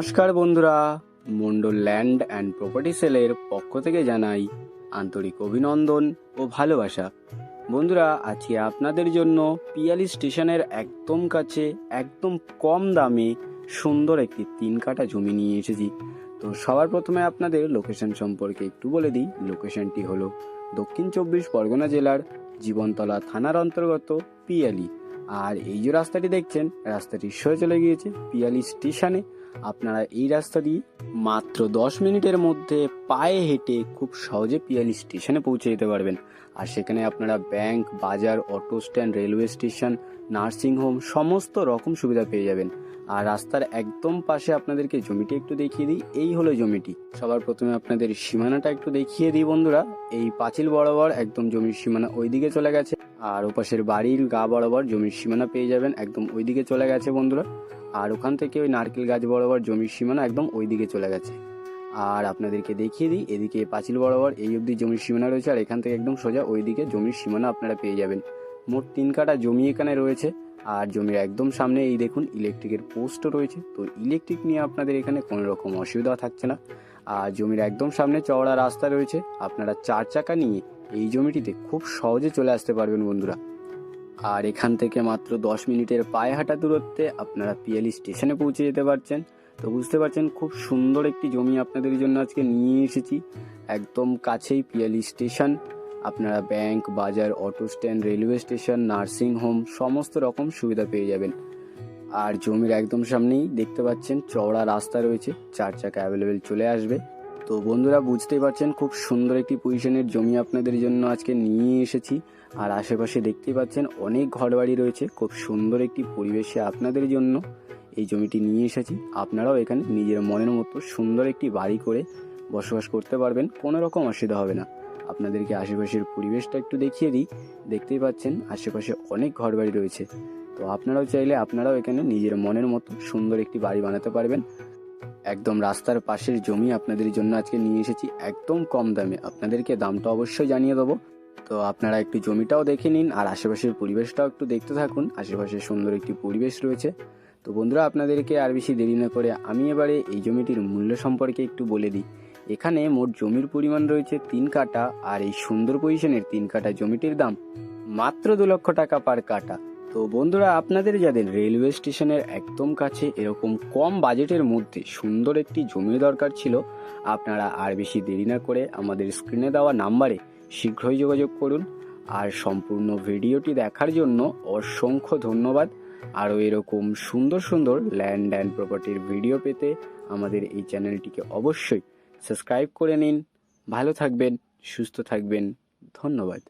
নমস্কার বন্ধুরা Mondal land and property সেলের পক্ষ থেকে জানাই আন্তরিক অভিনন্দন ও ভালোবাসা। বন্ধুরা, আজকে আপনাদের জন্য পিয়ালি স্টেশনের একদম কাছে, একদম কম দামে সুন্দর একটি তিন কাটা জমি নিয়ে এসেছি। তো সবার প্রথমে আপনাদের লোকেশন সম্পর্কে একটু বলে দিই। লোকেশনটি হলো দক্ষিণ চব্বিশ পরগনা জেলার জীবনতলা থানার অন্তর্গত পিয়ালি। আর এই যে রাস্তাটি দেখছেন, রাস্তাটি সরে চলে গিয়েছে পিয়ালি স্টেশনে। আপনারা এই রাস্তা দিয়ে মাত্র দশ মিনিটের মধ্যে পায়ে হেঁটে খুব সহজে পিয়ালি স্টেশনে পৌঁছে যেতে পারবেন। আর সেখানে আপনারা ব্যাংক, বাজার, auto stand, railway station nursing home, সমস্ত রকম সুবিধা পেয়ে যাবেন। আর রাস্তার একদম পাশে আপনাদেরকে জমিটি একটু দেখিয়ে দিই। এই হলো জমিটি। সবার প্রথমে আপনাদের সীমানাটা একটু দেখিয়ে দিই বন্ধুরা। এই পাঁচিল বরাবর একদম জমির সীমানা ওইদিকে চলে গেছে। আর ওপাশের বাড়ির গা বরাবর জমির সীমানা পেয়ে যাবেন একদম ওইদিকে চলে গেছে বন্ধুরা। আর ওখান থেকে ওই নারকেল গাছ বরাবর জমির সীমানা একদম ওইদিকে চলে গেছে। আর আপনাদেরকে দেখিয়ে দিই, এদিকে পাঁচিল বরাবর এই অবধি জমির সীমানা রয়েছে। আর এখান থেকে একদম সোজা ওইদিকে জমির সীমানা আপনারা পেয়ে যাবেন। মোট তিন কাটা জমি এখানে রয়েছে। আর জমির একদম সামনে এই দেখুন ইলেকট্রিকের পোস্টও রয়েছে। তো ইলেকট্রিক নিয়ে আপনাদের এখানে কোনো রকম অসুবিধা থাকছে না। আর জমির একদম সামনে চওড়া রাস্তা রয়েছে। আপনারা চার চাকা নিয়ে এই জমিটিতে খুব সহজে চলে আসতে পারবেন বন্ধুরা। আর এখান থেকে মাত্র দশ মিনিটের পায়ে হাঁটা দূরত্বে আপনারা পিয়ালি স্টেশনে পৌঁছে যেতে পারছেন। তো বুঝতে পারছেন খুব সুন্দর একটি জমি আপনাদের জন্য আজকে নিয়ে এসেছি। একদম কাছেই পিয়ালি স্টেশন। আপনারা ব্যাংক, বাজার, auto stand, railway station, nursing home, সমস্ত রকম সুবিধা পেয়ে যাবেন। আর জমির একদম সামনেই দেখতে পাচ্ছেন চওড়া রাস্তা রয়েছে, চার চাকা অ্যাভেলেবেল চলে আসবে। তো বন্ধুরা, বুঝতেই পারছেন খুব সুন্দর একটি পজিশনের জমি আপনাদের জন্য আজকে নিয়ে এসেছি। আর আশেপাশে দেখতেই পাচ্ছেন অনেক ঘরবাড়ি রয়েছে, খুব সুন্দর একটি পরিবেশে আপনাদের জন্য এই জমিটি নিয়ে এসেছি। আপনারাও এখানে নিজের মনের মতো সুন্দর একটি বাড়ি করে বসবাস করতে পারবেন, কোনো রকম অসুবিধা হবে না। আপনাদেরকে আশেপাশের পরিবেশটা একটু দেখিয়ে দিই। দেখতেই পাচ্ছেন, আশেপাশে অনেক ঘরবাড়ি রয়েছে। তো আপনারাও চাইলে আপনারাও এখানে নিজের মনের মতো সুন্দর একটি বাড়ি বানাতে পারবেন। একদম রাস্তার পাশের জমি আপনাদের জন্য আজকে নিয়ে এসেছি একদম কম দামে। আপনাদেরকে দামটা অবশ্যই জানিয়ে দেবো। তো আপনারা একটু জমিটাও দেখে নিন আর আশেপাশের পরিবেশটাও একটু দেখতে থাকুন। আশেপাশে সুন্দর একটি পরিবেশ রয়েছে। তো বন্ধুরা, আপনাদেরকে আর বেশি দেরি না করে আমি এবারে এই জমিটির মূল্য সম্পর্কে একটু বলে দিই। এখানে মোট জমির পরিমাণ রয়েছে তিন কাটা আর এই সুন্দর পজিশনের তিন কাটা জমিটির দাম মাত্র দু লক্ষ টাকা পার কাটা তো বন্ধুরা, আপনাদের যাদের রেলওয়ে স্টেশনের একদম কাছে এরকম কম বাজেটের মধ্যে সুন্দর একটি জমির দরকার ছিল, আপনারা আর বেশি দেরি না করে আমাদের স্ক্রিনে দেওয়া নাম্বারে শীঘ্রই যোগাযোগ করুন। আর সম্পূর্ণ ভিডিওটি দেখার জন্য অসংখ্য ধন্যবাদ। আরও এরকম সুন্দর সুন্দর ল্যান্ড অ্যান্ড প্রপার্টির ভিডিও পেতে আমাদের এই চ্যানেলটিকে অবশ্যই সাবস্ক্রাইব করে নিন। ভালো থাকবেন সুস্থ থাকবেন। ধন্যবাদ।